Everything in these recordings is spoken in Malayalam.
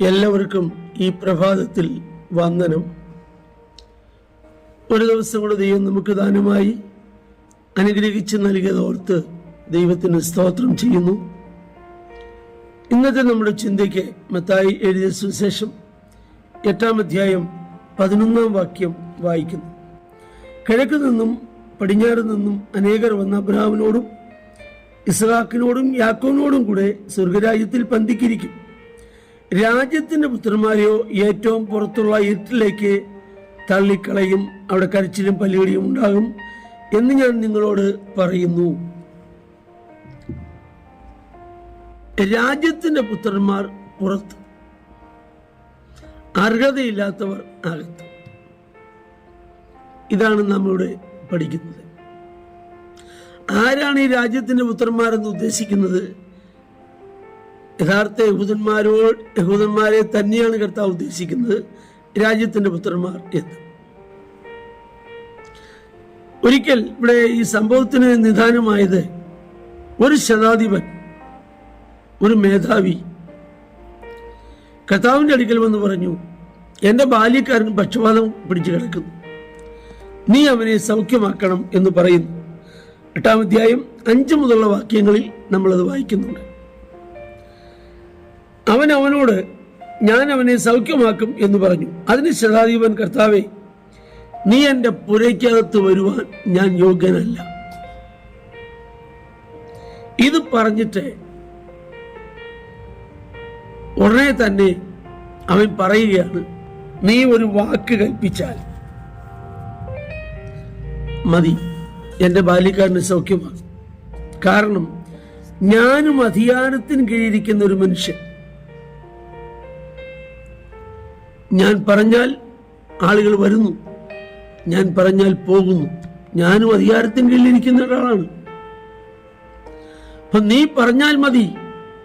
എല്ലാവർക്കും ഈ പ്രഭാതത്തിൽ വന്ദനം. ഒരു ദിവസം കൂടെ ദൈവം നമുക്ക് ദാനമായി അനുഗ്രഹിച്ച് നൽകിയത് ഓർത്ത് ദൈവത്തിന് സ്തോത്രം ചെയ്യുന്നു. ഇന്നത്തെ നമ്മുടെ ചിന്തയ്ക്ക് മത്തായി എഴുതിയ സുവിശേഷം എട്ടാം അധ്യായം പതിനൊന്നാം വാക്യം വായിക്കുന്നു. കിഴക്ക് നിന്നും പടിഞ്ഞാറ് നിന്നും അനേകർ വന്ന അബ്രഹാമിനോടും ഇസ്ഹാക്കിനോടും യാക്കോവിനോടും കൂടെ സ്വർഗരാജ്യത്തിൽ പന്തിക്കിരിക്കും. രാജ്യത്തിന്റെ പുത്രന്മാരെയോ ഏറ്റവും പുറത്തുള്ള ഇരുട്ടിലേക്ക് തള്ളിക്കളയും. അവിടെ കരച്ചിലും പല്ലുകടിയും ഉണ്ടാകും എന്ന് ഞാൻ നിങ്ങളോട് പറയുന്നു. രാജ്യത്തിന്റെ പുത്രന്മാർ പുറത്ത്. അർഹതയില്ലാത്തവർ അകത്ത്. ഇതാണ് നമ്മളിവിടെ പഠിക്കുന്നത്. ആരാണ് ഈ രാജ്യത്തിന്റെ പുത്രന്മാരെന്ന് ഉദ്ദേശിക്കുന്നത്? യഥാർത്ഥ യഹൂദന്മാരോട് യഹൂദന്മാരെ തന്നെയാണ് കർത്താവ് ഉദ്ദേശിക്കുന്നത്. രാജ്യത്തിന്റെ പുത്രന്മാർ എന്ന്. ഒരിക്കൽ ഇവിടെ ഈ സംഭവത്തിന് നിദാനമായത് ഒരു ശതാധിപൻ ഒരു മേധാവി. കർത്താവിന്റെ അടുക്കൽ വന്ന് പറഞ്ഞു എന്റെ ബാല്യക്കാരൻ പക്ഷപാതം പിടിച്ചു കിടക്കുന്നു. നീ അവനെ സൗഖ്യമാക്കണം എന്ന് പറയുന്നു. എട്ടാം അധ്യായം അഞ്ചു മുതലുള്ള വാക്യങ്ങളിൽ നമ്മളത് വായിക്കുന്നുണ്ട്. അവൻ അവനോട് ഞാൻ അവനെ സൗഖ്യമാക്കും എന്ന് പറഞ്ഞു. അതിന് ശതാധിപൻ കർത്താവെ നീ എന്റെ പുരയ്ക്കകത്ത് വരുവാൻ ഞാൻ യോഗ്യനല്ല. ഇത് പറഞ്ഞിട്ട് ഉടനെ തന്നെ അവൻ പറയുകയാണ് നീ ഒരു വാക്ക് കൽപ്പിച്ചാൽ മതി. എന്റെ ബാല്യക്കാരന് സൗഖ്യമാണ് കാരണം ഞാനും അധികാരത്തിന് കീഴിരിക്കുന്ന ഒരു മനുഷ്യൻ. ഞാൻ പറഞ്ഞാൽ ആളുകൾ വരുന്നു. ഞാൻ പറഞ്ഞാൽ പോകുന്നു. ഞാനും അധികാരത്തിന് കീഴിലിരിക്കുന്ന ഒരാളാണ്. അപ്പൊ നീ പറഞ്ഞാൽ മതി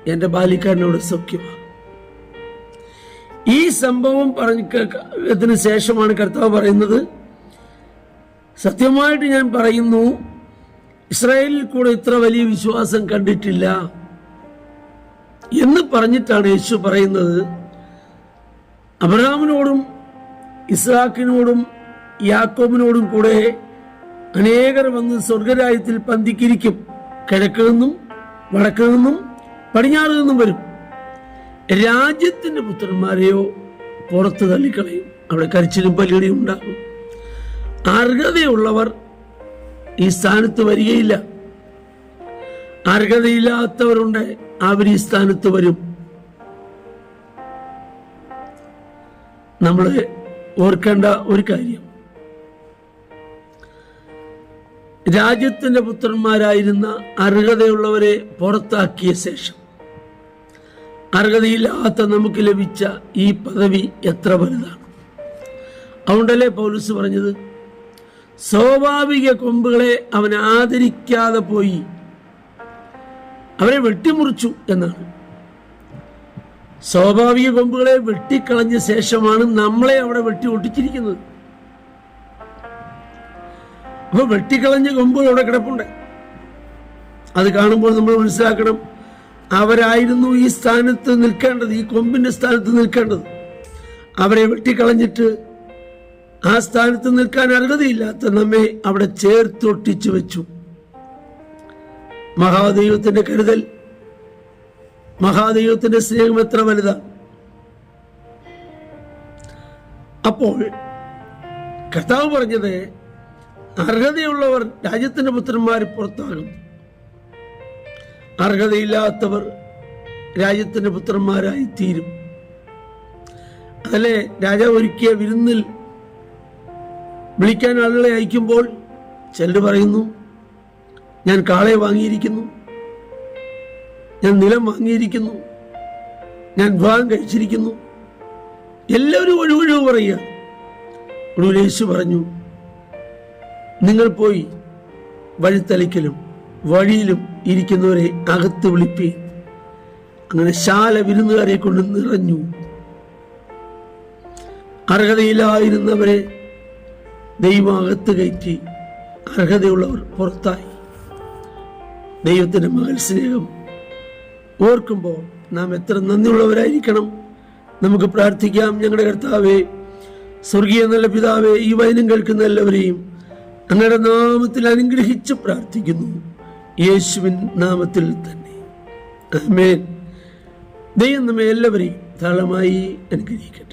എന്റെ ബാലിക്കാരനോട് സൗഖ്യമാണ് ഈ സംഭവം പറഞ്ഞതിന് ശേഷമാണ് കർത്താവ് പറയുന്നത്. സത്യമായിട്ട് ഞാൻ പറയുന്നു ഇസ്രായേലിൽ കൂടെ ഇത്ര വലിയ വിശ്വാസം കണ്ടിട്ടില്ല എന്ന് പറഞ്ഞിട്ടാണ് യേശു പറയുന്നത്. അബ്രഹാമിനോടും ഇസ്ഹാക്കിനോടും യാക്കോബിനോടും കൂടെ അനേകർ വന്ന് സ്വർഗരാജ്യത്തിൽ പന്തിക്കിരിക്കും. കിഴക്ക് നിന്നും വടക്ക് നിന്നും പടിഞ്ഞാറ് നിന്നും വരും. രാജ്യത്തിന്റെ പുത്രന്മാരെയോ പുറത്ത് തള്ളിക്കളയും. അവിടെ കരച്ചിലും പല്ലുകടിയും ഉണ്ടാകും. അർഹതയുള്ളവർ ഈ സ്ഥാനത്ത് വരികയില്ല. അർഹതയില്ലാത്തവരുണ്ട് അവർ ഈ സ്ഥാനത്ത് വരും. നമ്മൾ ഓർക്കേണ്ട ഒരു കാര്യം. രാജ്യത്തിന്റെ പുത്രന്മാരായിരുന്ന അർഹതയുള്ളവരെ പുറത്താക്കിയ ശേഷം അർഹതയില്ലാത്ത നമുക്ക് ലഭിച്ച ഈ പദവി എത്ര വലുതാണ്? അതുകൊണ്ടല്ലേ പൗലൂസ് പറഞ്ഞത് സ്വാഭാവിക കൊമ്പുകളെ അവൻ ആദരിക്കാതെ പോയി അവരെ വെട്ടിമുറിച്ചു എന്നാണ്. സ്വാഭാവിക കൊമ്പുകളെ വെട്ടിക്കളഞ്ഞ ശേഷമാണ് നമ്മളെ അവിടെ വെട്ടി ഒട്ടിച്ചിരിക്കുന്നത്. അപ്പൊ വെട്ടിക്കളഞ്ഞ കൊമ്പുകൾ അവിടെ കിടപ്പുണ്ട്. അത് കാണുമ്പോൾ നമ്മൾ മനസ്സിലാക്കണം അവരായിരുന്നു ഈ സ്ഥാനത്ത് നിൽക്കേണ്ടത് ഈ കൊമ്പിന്റെ സ്ഥാനത്ത് നിൽക്കേണ്ടത്. അവരെ വെട്ടിക്കളഞ്ഞിട്ട് ആ സ്ഥാനത്ത് നിൽക്കാൻ അർഹതയില്ലാത്ത നമ്മെ അവിടെ ചേർത്തൊട്ടിച്ചു വെച്ചു. മഹാദൈവത്തിന്റെ കരുതൽ മഹാദൈവത്തിന്റെ സ്നേഹം എത്ര വലുതാ? അപ്പോൾ കർത്താവ് പറഞ്ഞത് അർഹതയുള്ളവർ രാജ്യത്തിന്റെ പുത്രന്മാർ പുറത്താകും അർഹതയില്ലാത്തവർ രാജ്യത്തിന്റെ പുത്രന്മാരായി തീരും. അതല്ലേ രാജാവ് ഒരുക്കിയ വിരുന്നിൽ വിളിക്കാൻ ആളുകളെ അയക്കുമ്പോൾ ചിലർ പറയുന്നു ഞാൻ കാളയെ വാങ്ങിയിരിക്കുന്നു. ഞാൻ നിലം വാങ്ങിയിരിക്കുന്നു. ഞാൻ വിവാഹം കഴിച്ചിരിക്കുന്നു. എല്ലാവരും ഒഴിവൊഴിവ് പറയുക. ഒടുവിൽ യേശു പറഞ്ഞു നിങ്ങൾ പോയി വഴിത്തലയ്ക്കലും വഴിയിലും ഇരിക്കുന്നവരെ അകത്ത് വിളിപ്പി. അങ്ങനെ ശാല വിരുന്നുകാരെ കൊണ്ട് നിറഞ്ഞു. അർഹതയില്ലായിരുന്നവരെ ദൈവം അകത്ത് കയറ്റി. അർഹതയുള്ളവർ പുറത്തായി. ദൈവത്തിന്റെ മകൾ സ്നേഹം ഓർക്കുമ്പോൾ നാം എത്ര നന്ദിയുള്ളവരായിരിക്കണം. നമുക്ക് പ്രാർത്ഥിക്കാം ഞങ്ങളുടെ കർത്താവേ സ്വർഗീയ നല്ല പിതാവേ ഈ വചനം കേൾക്കുന്ന എല്ലാവരെയും അങ്ങയുടെ നാമത്തിൽ അനുഗ്രഹിച്ച് പ്രാർത്ഥിക്കുന്നു. യേശുവിൻ നാമത്തിൽ തന്നെ. ആമേൻ. ദൈവം നമ്മെ എല്ലാവരെയും താളമായി അനുഗ്രഹിക്കട്ടെ.